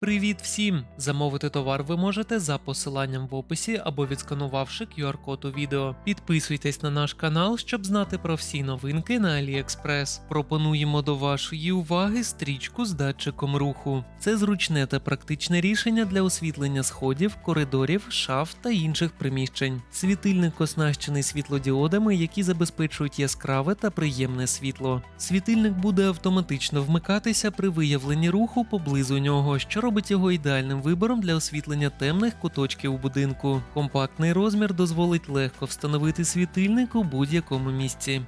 Привіт всім! Замовити товар ви можете за посиланням в описі або відсканувавши QR-код у відео. Підписуйтесь на наш канал, щоб знати про всі новинки на AliExpress. Пропонуємо до вашої уваги стрічку з датчиком руху. Це зручне та практичне рішення для освітлення сходів, коридорів, шаф та інших приміщень. Світильник оснащений світлодіодами, які забезпечують яскраве та приємне світло. Світильник буде автоматично вмикатися при виявленні руху поблизу нього, що робить його ідеальним вибором для освітлення темних куточків у будинку. Компактний розмір дозволить легко встановити світильник у будь-якому місці.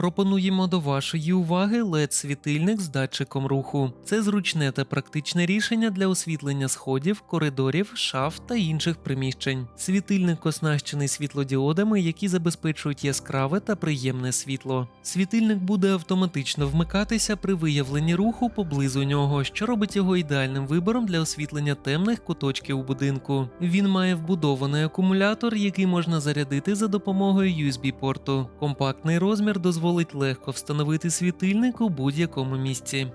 Пропонуємо до вашої уваги LED-світильник з датчиком руху. Це зручне та практичне рішення для освітлення сходів, коридорів, шаф та інших приміщень. Світильник оснащений світлодіодами, які забезпечують яскраве та приємне світло. Світильник буде автоматично вмикатися при виявленні руху поблизу нього, що робить його ідеальним вибором для освітлення темних куточків у будинку. Він має вбудований акумулятор, який можна зарядити за допомогою USB-порту. Компактний розмір дозволить легко встановити світильник у будь-якому місці.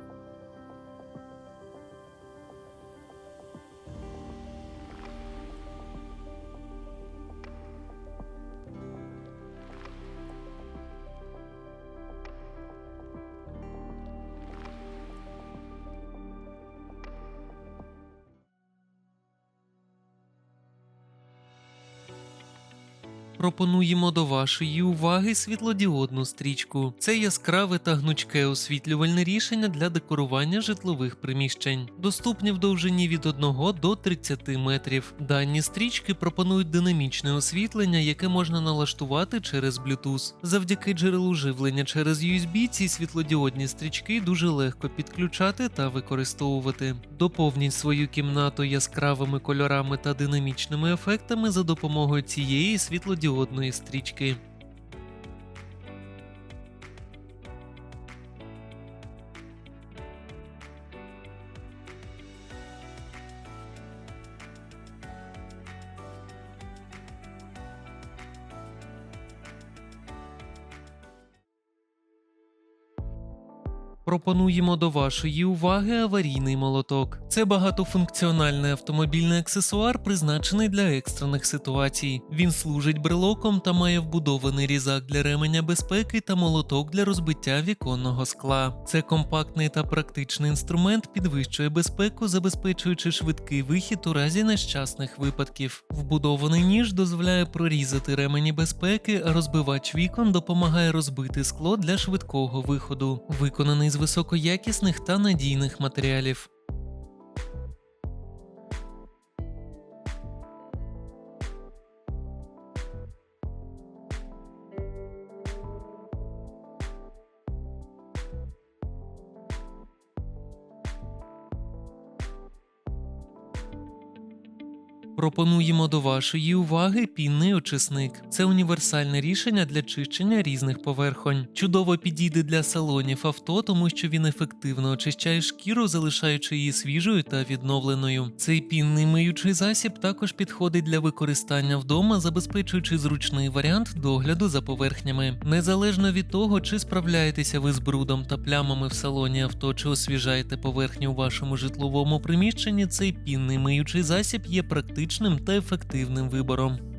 Пропонуємо до вашої уваги світлодіодну стрічку. Це яскраве та гнучке освітлювальне рішення для декорування житлових приміщень, доступні в довжині від 1 до 30 метрів. Дані стрічки пропонують динамічне освітлення, яке можна налаштувати через Bluetooth. Завдяки джерелу живлення через USB ці світлодіодні стрічки дуже легко підключати та використовувати. Доповніть свою кімнату яскравими кольорами та динамічними ефектами за допомогою цієї світлодіодної стрічки. Пропонуємо до вашої уваги аварійний молоток. Це багатофункціональний автомобільний аксесуар, призначений для екстрених ситуацій. Він служить брелоком та має вбудований різак для ременя безпеки та молоток для розбиття віконного скла. Це компактний та практичний інструмент підвищує безпеку, забезпечуючи швидкий вихід у разі нещасних випадків. Вбудований ніж дозволяє прорізати ремені безпеки, а розбивач вікон допомагає розбити скло для швидкого виходу. Виконаний з високоякісних та надійних матеріалів. Пропонуємо до вашої уваги пінний очисник. Це універсальне рішення для чищення різних поверхонь. Чудово підійде для салонів авто, тому що він ефективно очищає шкіру, залишаючи її свіжою та відновленою. Цей пінний миючий засіб також підходить для використання вдома, забезпечуючи зручний варіант догляду за поверхнями. Незалежно від того, чи справляєтеся ви з брудом та плямами в салоні авто, чи освіжаєте поверхню у вашому житловому приміщенні, цей пінний миючий засіб є практичним та ефективним вибором.